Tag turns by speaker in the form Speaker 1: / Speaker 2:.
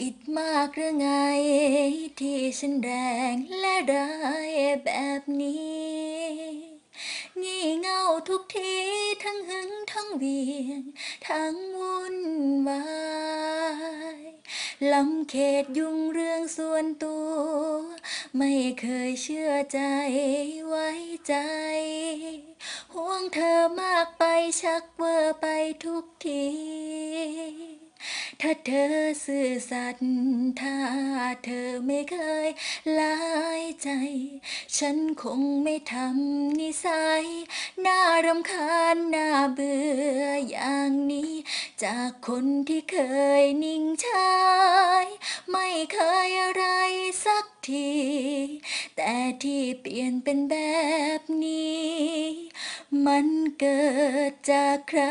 Speaker 1: ผิดมากหรือไง ที่ฉันแรงและร้ายแบบนี้ งี่เง่าทุกทีทั้งหึงทั้งเวียง ทั้งวุ่นวายลำเขตยุ่งเรื่องส่วนตัว ไม่เคยเชื่อใจไว้ใจ ห่วงเธอมากไปชักเวอร์ไปทุกที ถ้าเธอซื่อสัตย์ถ้าเธอไม่เคยลายใจ ฉันคงไม่ทำนิสัย น่ารำคาญน่าเบื่ออย่างนี้ จากคนที่เคยนิ่งชาย ไม่เคยอะไรสักที แต่ที่เปลี่ยนเป็นแบบนี้ มันเกิดจากใคร